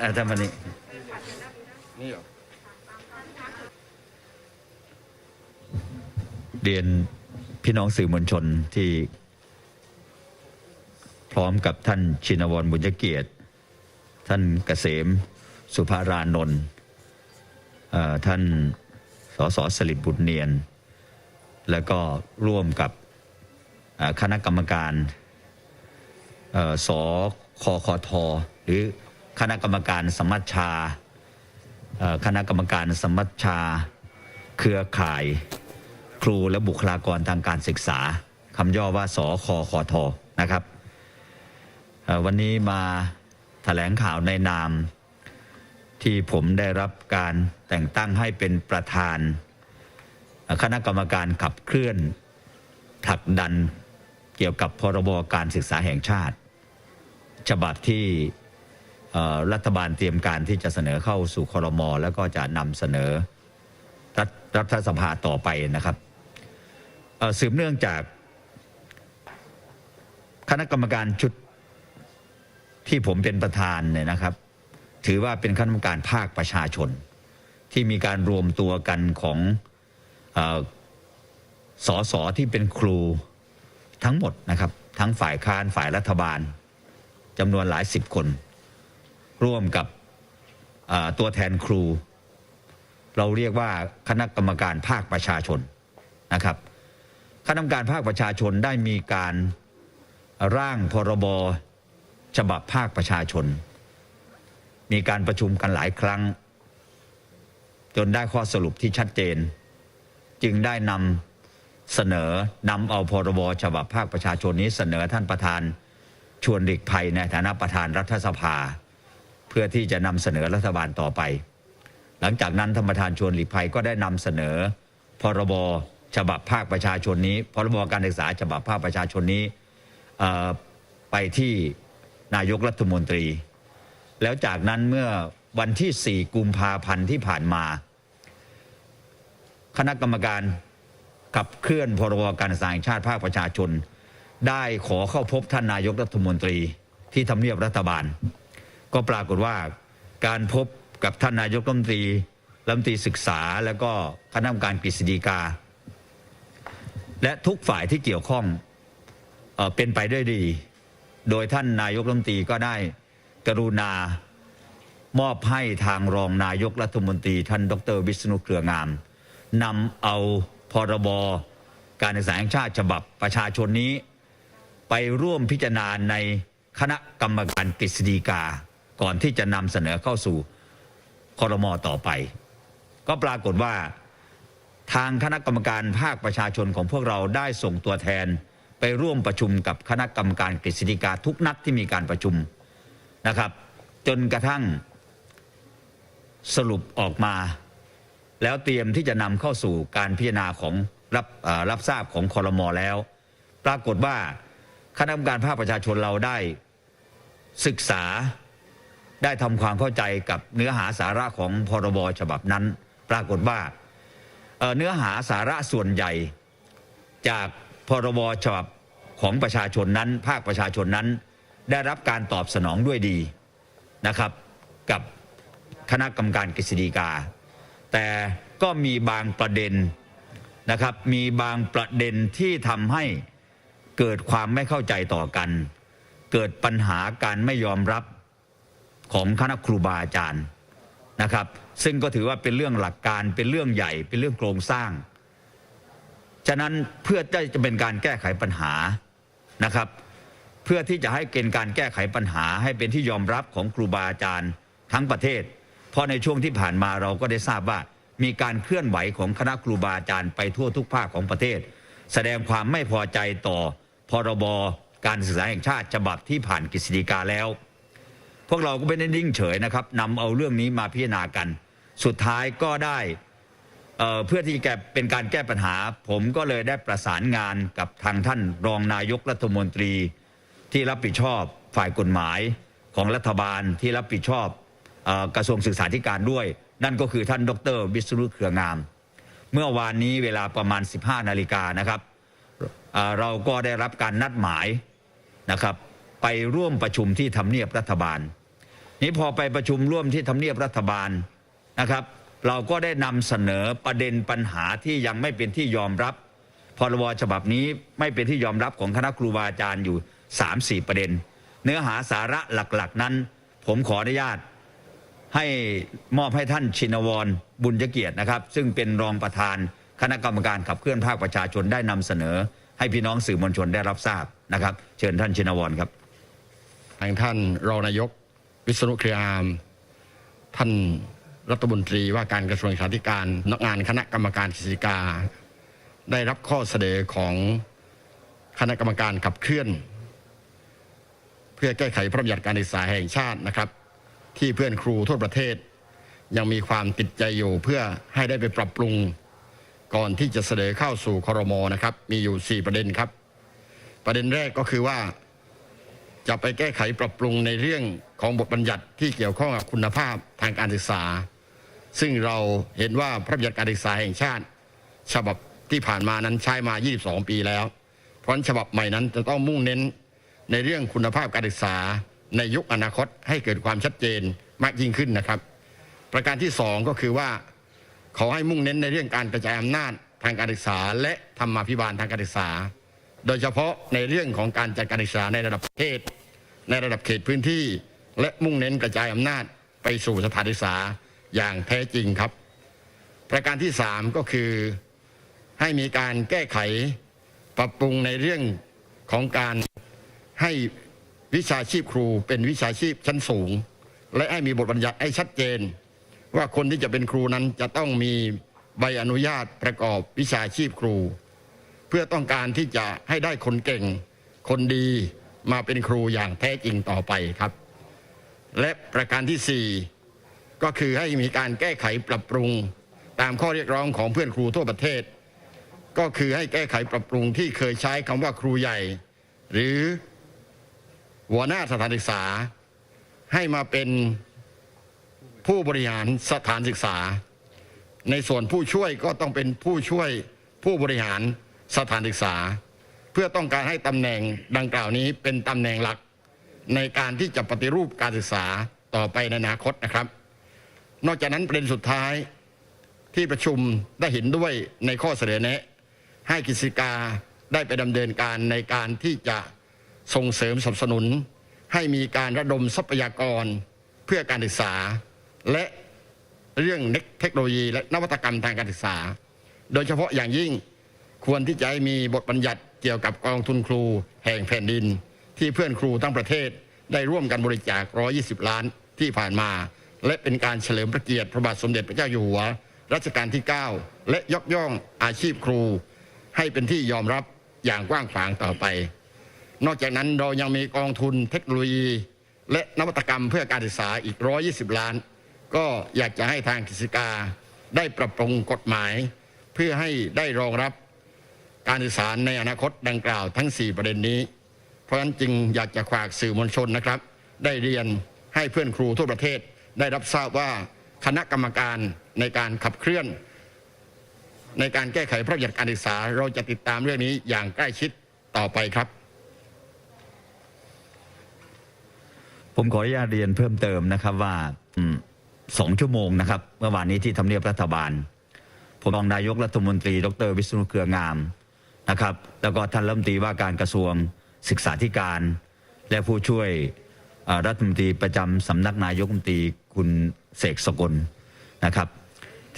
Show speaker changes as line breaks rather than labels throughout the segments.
อ่าท่านมานี่
นี่เหรอ
เรียนพี่น้องสื่อมวลชนที่ พร้อมกับท่านชินวรบุญเกียรติ ท่านเกษม สุภารานนท์เอ่อท่านสสสลิดบุตรเนียน แล้วก็ร่วมกับเอ่อคณะกรรมการเอ่อคคทหรือคณะกรรมการสมัชชาคณะกรรมการสมัชชา เครือข่าย ครูและบุคลากรทางการศึกษาคำย่อว่าสคคทนะครับวันนี้มาแถลงข่าวในนามที่ผมได้รับการแต่งตั้งให้เป็นประธาน คณะกรรมการขับเคลื่อนผลักดันเกี่ยวกับพรบการศึกษาแห่งชาติ ฉบับที่รัฐบาลเตรียมการที่จะเสนอเข้าสู่ครมแล้วก็จะนำเสนอรัฐรัฐสภาต่อไปนะครับสืบเนื่องจากคณะกรรมการชุดที่ผมเป็นประธานเนี่ยนะครับ ถือว่าเป็นคณะกรรมการภาคประชาชน ที่มีการรวมตัวกันของอสอสอที่เป็นครูทั้งหมดนะครับ ทั้งฝ่ายค้านฝ่ายรัฐบาล จำนวนหลายสิบคน ร่วมกับตัวแทนครู เราเรียกว่าคณะกรรมการภาคประชาชนนะครับ คณะกรรมการภาคประชาชนได้มีการร่างพรบฉบับภาคประชาชน มีการประชุมกันหลายครั้ง จนได้ข้อสรุปที่ชัดเจน จึงได้นำเสนอนำเอาพรบฉบับภาคประชาชนนี้เสนอท่านประธาน ชวนหลีกภัยในฐานะประธานรัฐสภา เพื่อที่จะนำเสนอรัฐบาลต่อไป หลังจากนั้นธรรมทานชวนหลีกภัยก็ได้นำเสนอ พรบฉบับภาคประชาชนนี้ พรบการศึกษาฉบับภาคประชาชนนี้ไปที่นายกรัฐมนตรี แล้วจากนั้นเมื่อวันที่ 4 กุมภาพันธ์ที่ผ่านมา คณะกรรมการขับเคลื่อนพรบการศึกษาแห่งชาติภาคประชาชน ได้ขอเข้าพบท่านนายกรัฐมนตรีที่ทำเนียบรัฐบาล ก็ปรากฏว่าการพบกับท่านนายกรัฐมนตรีรัฐมนตรีศึกษา แล้วก็คณะกรรมการกฤษฎีกา และทุกฝ่ายที่เกี่ยวข้องเออเป็นไปด้วยดี โดยท่านนายกรัฐมนตรีก็ได้กรุณามอบให้ทางรองนายกรัฐมนตรี ท่านดร วิษณุเครืองามนำเอาพรบการศึกษาแห่งชาติฉบับประชาชนนี้ ไปร่วมพิจารณาในคณะกรรมการกฤษฎีกา ก่อนที่จะนำเสนอเข้าสู่คอรมอต่อไป ก็ปรากฏว่าทางคณะกรรมการภาคประชาชนของพวกเราได้ส่งตัวแทนไปร่วมประชุมกับคณะกรรมการกฤษฎีกาทุกนัดที่มีการประชุมนะครับ จนกระทั่งสรุปออกมา แล้วเตรียมที่จะนำเข้าสู่การพิจารณาของรับรับทราบของคอรมอแล้ว ปรากฏว่า คณะกรรมการภาคประชาชนเราได้ศึกษาได้ทำความเข้าใจกับเนื้อหาสาระของพรบฉบับนั้น ปรากฏว่าเอ่อเนื้อหาสาระส่วนใหญ่ จากพรบฉบับของประชาชนนั้น ภาคประชาชนนั้น ได้รับการตอบสนองด้วยดีนะครับ กับคณะกรรมการกฤษฎีกา แต่ก็มีบางประเด็นนะครับมีบางประเด็นที่ทำให้ เกิดความไม่เข้าใจต่อกัน เกิดปัญหาการไม่ยอมรับของคณะครูบาอาจารย์นะครับ ซึ่งก็ถือว่าเป็นเรื่องหลักการเป็นเรื่องใหญ่เป็นเรื่องโครงสร้าง ฉะนั้นเพื่อจะจะเป็นการแก้ไขปัญหานะครับ เพื่อที่จะให้เกณฑ์การแก้ไขปัญหา ให้เป็นที่ยอมรับของครูบาอาจารย์ทั้งประเทศ เพราะในช่วงที่ผ่านมาเราก็ได้ทราบว่ามีการเคลื่อนไหวของคณะครูบาอาจารย์ไปทั่วทุกภาคของประเทศ แสดงความไม่พอใจต่อ พรบการศึกษาแห่งชาติฉบับที่ผ่านกฤษฎีกาแล้ว พวกเราก็ไม่ได้นิ่งเฉยนะครับนำเอาเรื่องนี้มาพิจารณากัน สุดท้ายก็ได้เเพื่อที่จะเป็นการแก้ปัญหา ผมก็เลยได้ประสานงานกับทางท่านรองนายกรัฐมนตรี ที่รับผิดชอบฝ่ายกฎหมายของรัฐบาลที่รับผิดชอบออกระทรวงศึกษาธิการด้วย นั่นก็คือท่านดรวิศรุเครืองาม เมื่อวานนี้เวลาประมาณ 15 นาฬิกานะครับ เราก็ได้รับการนัดหมายนะครับ ไปร่วมประชุมที่ทำเนียบรัฐบาล นี้พอไปประชุมร่วมที่ทำเนียบรัฐบาลนะครับ เราก็ได้นำเสนอประเด็นปัญหาที่ยังไม่เป็นที่ยอมรับพรบฉบับนี้ไม่เป็นที่ยอมรับของคณะครูบาอาจารย์อยู่ 3-4 ประเด็น เนื้อหาสาระหลักๆ นั้น ผมขออนุญาตให้มอบให้ท่านชินวรบุญยเกียรตินะครับ ซึ่งเป็นรองประธานคณะกรรมการขับเคลื่อนภาคประชาชนได้นำเสนอ ให้พี่น้องสื่อมวลชนได้รับทราบนะครับ เชิญท่านชินวรครับ
ทางท่านรองนายก วิษณุเครืองามท่านรัฐมนตรีว่าการกระทรวงสาธิการนักงานคณะกรรมการกิจกา ได้รับข้อเสนอของคณะกรรมการขับเคลื่อน เพื่อแก้ไขพระบัญญัติการศึกษาแห่งชาตินะครับ ที่เพื่อนครูทั่วประเทศ ยังมีความติดใจอยู่เพื่อให้ได้ไปปรับปรุง ก่อนที่จะเสนอเข้าสู่ครมนะครับ มีอยู่ 4 ประเด็นครับ ประเด็นแรกก็คือว่า จะไปแก้ไขปรับปรุงในเรื่องของบทบัญญัติที่เกี่ยวข้องกับคุณภาพทางการศึกษา ซึ่งเราเห็นว่าพระบัญญัติการศึกษาแห่งชาติ ฉบับที่ผ่านมานั้นใช้มา 22 ปีแล้ว เพราะฉะนั้นฉบับใหม่นั้นจะต้องมุ่งเน้นในเรื่องคุณภาพการศึกษาในยุคอนาคตให้เกิดความชัดเจนมากยิ่งขึ้นนะครับ ประการที่สองก็คือว่า ขอให้มุ่งเน้นในเรื่องการกระจายอำนาจทางการศึกษา และธรรมาภิบาลทางการศึกษา โดยเฉพาะในเรื่องของการจัดการศึกษาในระดับประเทศ ในระดับเขตพื้นที่ และมุ่งเน้นกระจายอำนาจไปสู่สถานศึกษาอย่างแท้จริงครับ ประการที่สามก็คือให้มีการแก้ไขปรับปรุงในเรื่องของการให้วิชาชีพครูเป็นวิชาชีพชั้นสูง และให้มีบทบัญญัติให้ชัดเจน ว่าคนที่จะเป็นครูนั้นจะต้องมีใบอนุญาตประกอบวิชาชีพครู เพื่อต้องการที่จะให้ได้คนเก่ง คนดีมาเป็นครูอย่างแท้จริงต่อไปครับ และประการที่สี่ก็คือให้มีการแก้ไขปรับปรุงตามข้อเรียกร้องของเพื่อนครูทั่วประเทศ ก็คือให้แก้ไขปรับปรุงที่เคยใช้คำว่าครูใหญ่ หรือหัวหน้าสถานศึกษาให้มาเป็น ผู้บริหารสถานศึกษา ในส่วนผู้ช่วยก็ต้องเป็นผู้ช่วยผู้บริหารสถานศึกษา เพื่อต้องการให้ตำแหน่งดังกล่าวนี้เป็นตำแหน่งหลัก ในการที่จะปฏิรูปการศึกษาต่อไปในอนาคตนะครับ นอกจากนั้นประเด็นสุดท้ายที่ประชุมได้เห็นด้วยในข้อเสนอแนะ ให้กิจการได้ไปดำเนินการในการที่จะส่งเสริมสนับสนุน ให้มีการระดมทรัพยากรเพื่อการศึกษา และเรื่องเทคโนโลยีและนวัตกรรมทางการศึกษา โดยเฉพาะอย่างยิ่งควรที่จะมีบทบัญญัติเกี่ยวกับกองทุนครูแห่งแผ่นดิน ที่เพื่อนครูทั้งประเทศได้ร่วมกันบริจาค 120 ล้านที่ผ่านมา และเป็นการเฉลิมพระเกียรติพระบาทสมเด็จพระเจ้าอยู่หัว รัชกาลที่ 9 และยกย่องอาชีพครู ให้เป็นที่ยอมรับอย่างกว้างขวางต่อไป นอกจากนั้นเรายังมีกองทุนเทคโนโลยี และนวัตกรรมเพื่อการศึกษาอีก 120 ล้าน ก็อยากจะให้ทางกิจการได้ปรับปรุงกฎหมาย เพื่อให้ได้รองรับการศึกษาในอนาคตดังกล่าวทั้ง 4 ประเด็นนี้ เพราะฉะนั้นจึงอยากจะฝากสื่อมวลชนนะครับ ได้เรียนให้เพื่อนครูทั่วประเทศได้รับทราบว่าคณะกรรมการในการขับเคลื่อน ในการแก้ไขพระราชบัญญัติการศึกษา เราจะติดตามเรื่องนี้อย่างใกล้ชิดต่อไปครับ
ผมขออนุญาตเรียนเพิ่มเติมนะครับว่า อืม สองชั่วโมงนะครับ เมื่อวานนี้ที่ทำเนียบรัฐบาลผมรองนายกรัฐมนตรี ดร วิษณุเครืองามนะครับ แล้วก็ท่านรัฐมนตรีว่าการกระทรวงศึกษาธิการ และผู้ช่วยรัฐมนตรีประจำสำนักนายกรัฐมนตรีคุณเสกสกลนะครับ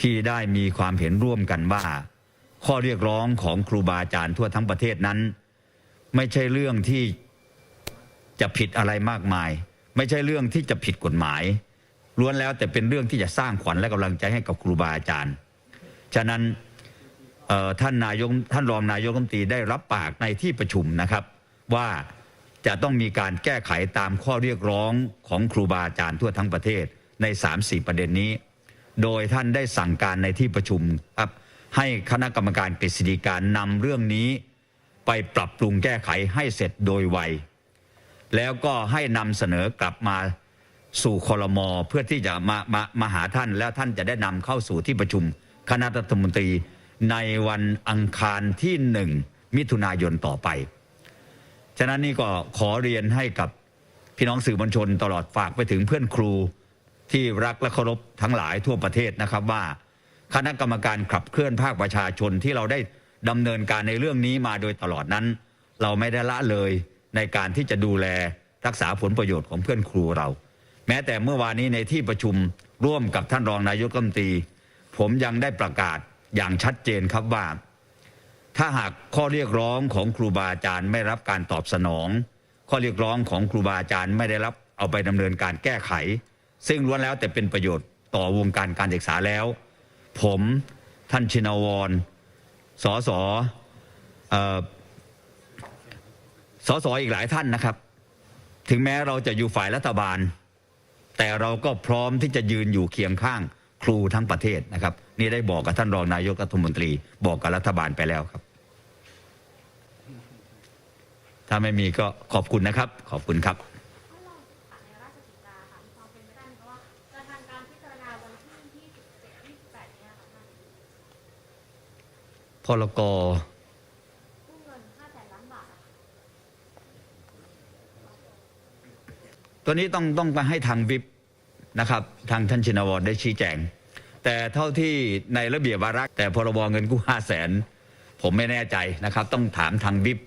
ที่ได้มีความเห็นร่วมกันว่า ข้อเรียกร้องของครูบาอาจารย์ทั่วทั้งประเทศนั้น ไม่ใช่เรื่องที่จะผิดอะไรมากมาย ไม่ใช่เรื่องที่จะผิดกฎหมาย ล้วนแล้วแต่เป็นเรื่องที่จะสร้างขวัญและกำลังใจให้กับครูบาอาจารย์ ฉะนั้นท่านนายกท่านรองนายกรัฐมนตรีได้รับปากในที่ประชุมนะครับ ว่าจะต้องมีการแก้ไขตามข้อเรียกร้องของครูบาอาจารย์ทั่วทั้งประเทศใน 3-4 ประเด็นนี้ โดยท่านได้สั่งการในที่ประชุมครับให้คณะกรรมการกฤษฎีการนำเรื่องนี้ ไปปรับปรุงแก้ไขให้เสร็จโดยไวแล้วก็ให้นำเสนอกลับมา สู่คอรมอเพื่อที่จะมามามาหาท่าน แล้วท่านจะได้นำเข้าสู่ที่ประชุมคณะรัฐมนตรีในวันอังคารที่หนึ่งมิถุนายนต่อไป ฉะนั้นนี่ก็ขอเรียนให้กับพี่น้องสื่อมวลชนตลอดฝากไปถึงเพื่อนครูที่รักและเคารพทั้งหลายทั่วประเทศนะครับว่า คณะกรรมการขับเคลื่อนภาคประชาชนที่เราได้ดำเนินการในเรื่องนี้มาโดยตลอดนั้น เราไม่ได้ละเลยในการที่จะดูแลรักษาผลประโยชน์ของเพื่อนครูเรา แม้แต่เมื่อวานนี้ในที่ประชุมร่วมกับท่านรองนายกรัฐมนตรี ผมยังได้ประกาศอย่างชัดเจนครับว่า ถ้าหากข้อเรียกร้องของครูบาอาจารย์ไม่รับการตอบสนอง ข้อเรียกร้องของครูบาอาจารย์ไม่ได้รับเอาไปดำเนินการแก้ไข ซึ่งล้วนแล้วแต่เป็นประโยชน์ต่อวงการการศึกษาแล้ว ผมท่านชินวรสอสอสอสออีกหลายท่านนะครับ ถึงแม้เราจะอยู่ฝ่ายรัฐบาล แต่เราก็พร้อมที่จะยืนอยู่เคียงข้างครูทั้งประเทศนะครับ นี่ได้บอกกับท่านรองนายกรัฐมนตรี บอกกับรัฐบาลไปแล้วครับ ถ้าไม่มีก็ขอบคุณนะครับ ขอบคุณครับ
ท่านรองค่ะในราชกิจ
ตัวนี้ต้องต้องไปให้ทางวิปนะครับทางท่านชินวรได้ชี้แจง แต่เท่าที่ในระเบียบวาระแต่พรบเงินกู้ห้าแสนผมไม่แน่ใจนะครับ ต้องถามทางวิป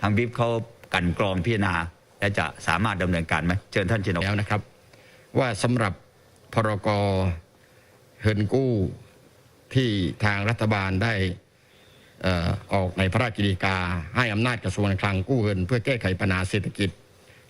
ทางวิปเขากันกรองพิจารณาและจะสามารถดำเนินการไหมเชิญท่านชินวร
แล้วนะครับ ว่าสำหรับพรกเฮินกู้ที่ทางรัฐบาลได้ออออกในพระราชกิจกาให้อำนาจกระทรวงการคลังกู้เงิน เพื่อแก้ไขปัญหาเศรษฐกิจ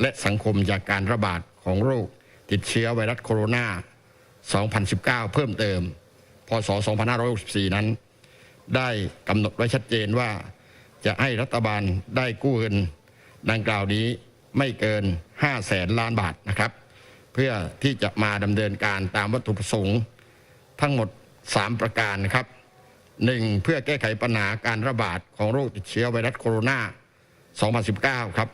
และสังคมจากการระบาดของโรคติดเชื้อไวรัสโคโรนา 2019 เพิ่มเติม พศ 2564 นั้น ได้กำหนดไว้ชัดเจนว่า จะให้รัฐบาลได้กู้เงิน ดังกล่าวนี้ไม่เกิน 5 แสนล้านบาทนะครับ เพื่อที่จะมาดำเนินการตามวัตถุประสงค์ ทั้งหมด 3 ประการนะครับ 1. เพื่อแก้ไขปัญหาการระบาดของโรคติดเชื้อไวรัสโคโรนา 2019 ครับ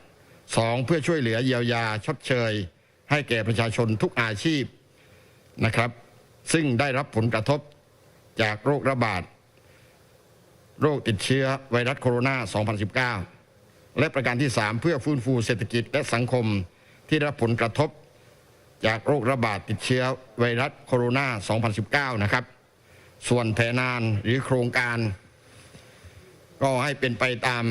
2. เพื่อช่วยเหลือเยียวยาชดเชย ให้แก่ประชาชนทุกอาชีพนะครับ ซึ่งได้รับผลกระทบจากโรคระบาด โรคติดเชื้อไวรัสโคโรนา 2019 และประการที่ 3 เพื่อฟื้นฟูเศรษฐกิจและสังคมที่ได้รับผลกระทบ จากโรคระบาดติดเชื้อไวรัสโคโรนา 2019 นะครับ ส่วนแผนงานหรือโครงการ ก็ให้เป็นไปตาม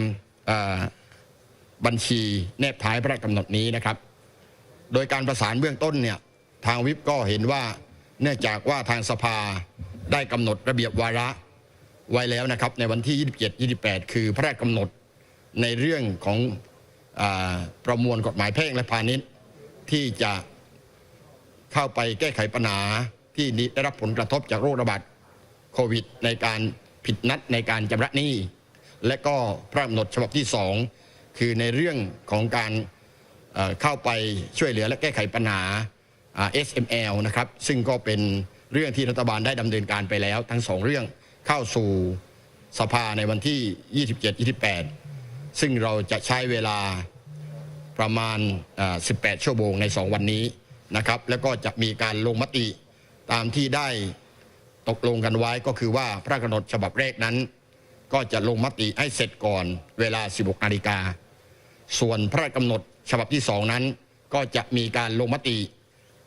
บัญชีแนบท้ายพระราชกำหนดนี้นะครับ โดยการประสานเบื้องต้นเนี่ยทางวิปก็เห็นว่าเนื่องจากว่าทางสภาได้กำหนดระเบียบวาระไว้แล้วนะครับ ในวันที่ 27 28 คือพระราชกำหนดในเรื่องของอประมวลกฎหมายแพ่งและพาณิชย์ที่จะเข้าไปแก้ไขปัญหาที่ได้รับผลกระทบจากโรคระบาดโควิด ในการผิดนัดในการชำระหนี้ และก็พระราชกำหนดฉบับที่2 คือในเรื่องของการเข้าไปช่วยเหลือและแก้ไขปัญหา SML นะครับซึ่งก็เป็นเรื่องที่รัฐบาลได้ดำเนินการไปแล้ว ทั้งสองเรื่องเข้าสู่สภาในวันที่ 27-28 ซึ่งเราจะใช้เวลาประมาณ 18 ชั่วโมงใน 2 วันนี้นะครับ แล้วก็จะมีการลงมติตามที่ได้ตกลงกันไว้ก็คือว่าพระกำหนดฉบับแรกนั้น ก็จะลงมติให้เสร็จก่อนเวลา 16นาฬิกา ส่วนพระราชกำหนดฉบับที่สองนั้น ก็จะมีการลงมติ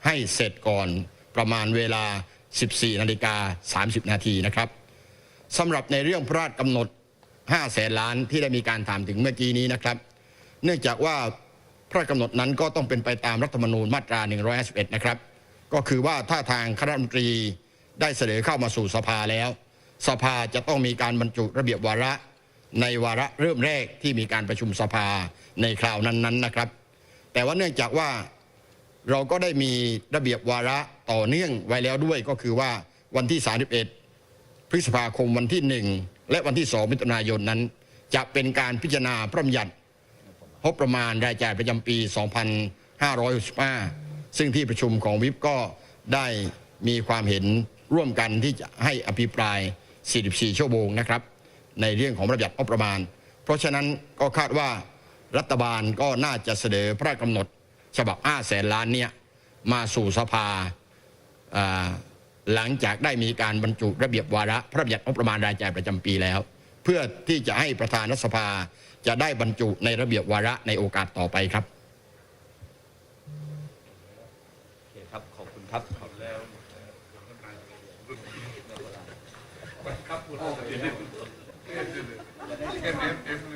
ให้เสร็จก่อนประมาณเวลา 14นาฬิกา30 นาทีนะครับสำหรับในเรื่องพระราชกำหนด 5 แสนล้านที่ได้มีการถามถึงเมื่อกี้นี้นะครับ เนื่องจากว่าพระราชกำหนดนั้นก็ต้องเป็นไปตามรัฐธรรมนูญมาตรา 151 นะครับ ก็คือว่าถ้าทางคณะรัฐมนตรีได้เสนอเข้ามาสู่สภาแล้ว สภาจะต้องมีการบรรจุระเบียบวาระ ในวาระเริ่มแรกที่มีการประชุมสภาในคราวนั้นๆนนะครับ แต่ว่าเนื่องจากว่าเราก็ได้มีระเบียบวาระต่อเนื่องไว้แล้วด้วยก็คือว่าวันที่ 31 พฤษภาคมวันที่ 1 และวันที่ 2 มิถุนายนนั้น จะเป็นการพิจารณาพระบัญญัติงบประมาณรายจ่ายประจำปี 2565 ซึ่งที่ประชุมของวิปก็ได้มีความเห็นร่วมกันที่จะให้อภิปราย 44 ชั่วโมงนะครับ ในเรื่องของระเบียบงบประมาณ เพราะฉะนั้นก็คาดว่ารัฐบาลก็น่าจะเสนอพระราชกำหนด ฉบับ 5 แสนล้านเนี่ยมาสู่สภาอ่าหลังจากได้มีการบรรจุระเบียบวาระพระราชบัญญัติงบประมาณรายจ่ายประจำปีแล้ว เพื่อที่จะให้ประธานรัฐสภาจะได้บรรจุในระเบียบวาระในโอกาสต่อไปครับ
โอเคครับ ขอบคุณครับ ขอบคุณ
เ